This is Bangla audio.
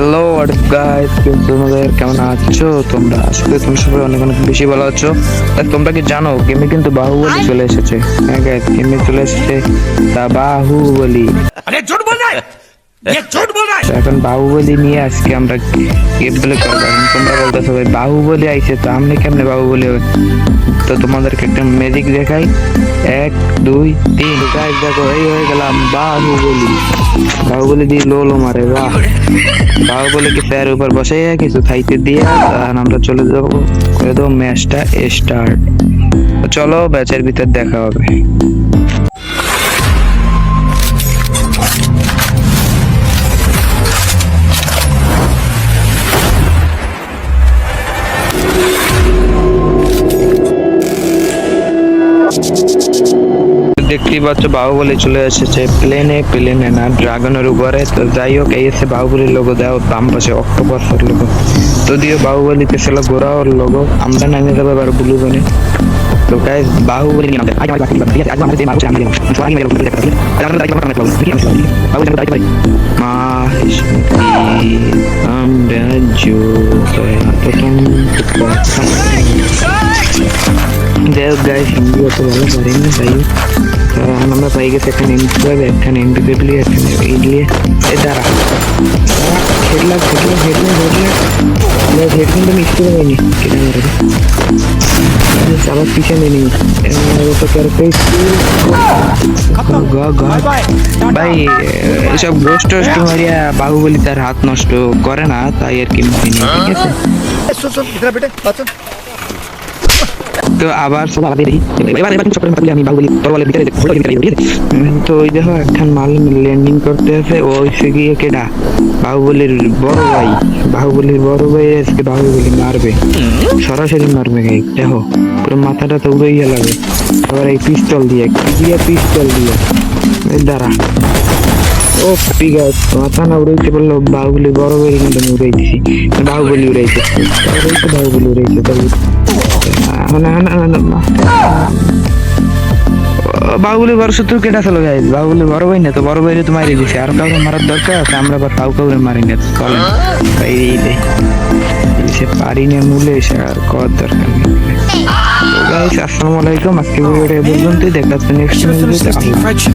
হ্যালো তোমাদের কেমন আছো তোমরা? আসলে তোমরা সবাই অনেক অনেক বেশি ভালো আছো। তোমরা কি জানো গেমে কিন্তু বাহুবলি চলে এসেছে। হ্যাঁ গেমে চলে এসেছে তা বাহুবলি। আরে ঝুট বল এখন বাহুবলি নিয়ে আজকে আমরা গেমপ্লে করব? তোমরা বলতেছো, ভাই, বাহুবলী আইছে, তো আমি কেমনে বাহুবলী হবে? তো তোমাদেরকে একটা ম্যাজিক দেখাই। এক, দুই, তিন। গাছ দেখো, এই হয়ে গেলাম বাহুবলী। বাহুবলি দিয়ে লোলো মারে, বাহ। বাহুবলীকে প্যার উপর বসে কিছু খাইতে দিয়া আমরা চলে যাব। করে দেবো ম্যাচটা স্টার্ট চলো ব্যাচের ভিতর দেখা হবে। দেখতেই পাচ্ছ বাহুবলি চলে এসেছে। প্লেনে প্লেনে না ড্রাগনের উপরে। তো যাই হোক এই এসে বাহুবলীর লোগো দেওয়া বাম পাশে অক্টোপাসের লোগো যদিও বাহুবলীতে ছিল গোড়াওয়ার লোগো আমরা নামিয়ে যাব এবার ব্লু জোনে তো গাইস বাহুবলী আজ বাকি আছে আজ আমাদের আমি সবাই মিলে আমরা ঠিক ভাই আমরা প্রথম যাই গাইস ভালো তাই আমরা পাই গেছি এখানে এমপি পাবে এখানে এমপি পেবলি এখানে ইডলি এ দাঁড়া। হেডলা হেডলা হেডলা হেডলা হেড কিন্তু মিশতে পারিনি কেটে মেরে আবার পিছনে নেই। করতে ভাই এসব গোস্ট টোস্ট মারিয়া বাহুবলী তার হাত নষ্ট করে না তাই আর কি মারিনি। ঠিক আছে তো আবার সব আলাদা দেখি এবার এবার সব আমি বাহুবলি তরবালের ভিতরে তো ওই দেখো একখান মাল ল্যান্ডিং করতে আছে ও হচ্ছে গিয়ে কেডা? বাহুবলীর বড় ভাই। বাহুবলীর বড় ভাই আজকে বাহুবলী মারবে। সরাসরি মারবে গাই দেখো। পুরো মাথাটা তো উড়ে গিয়ে লাগে আবার এই পিস্তল দিয়ে দিয়ে পিস্তল দিয়ে? দাঁড়া। ও ঠিক আছে। মাথা না উড়াইতে পারল বাহুবলি বড় ভাই কিন্তু আমি উড়াইছি বাহুবলি উড়াইছে বাহুবলি উড়াইছে তাহলে বাহুবলি বড় শত্রু কেটা চলো গাইজ বাহুবলি বড় ভাই না তো, বড় ভাইরে তো মারি দিছে। আর কাউকে মারার দরকার আছে, আমরা আবার তাও কাউরে মারি না চলেন। দে সে পারি না মূলে এসে আর কর দরকার নেই। আসসালামু আলাইকুম। আজকে ভিডিওটা এ পর্যন্তই। দেখা নেক্সট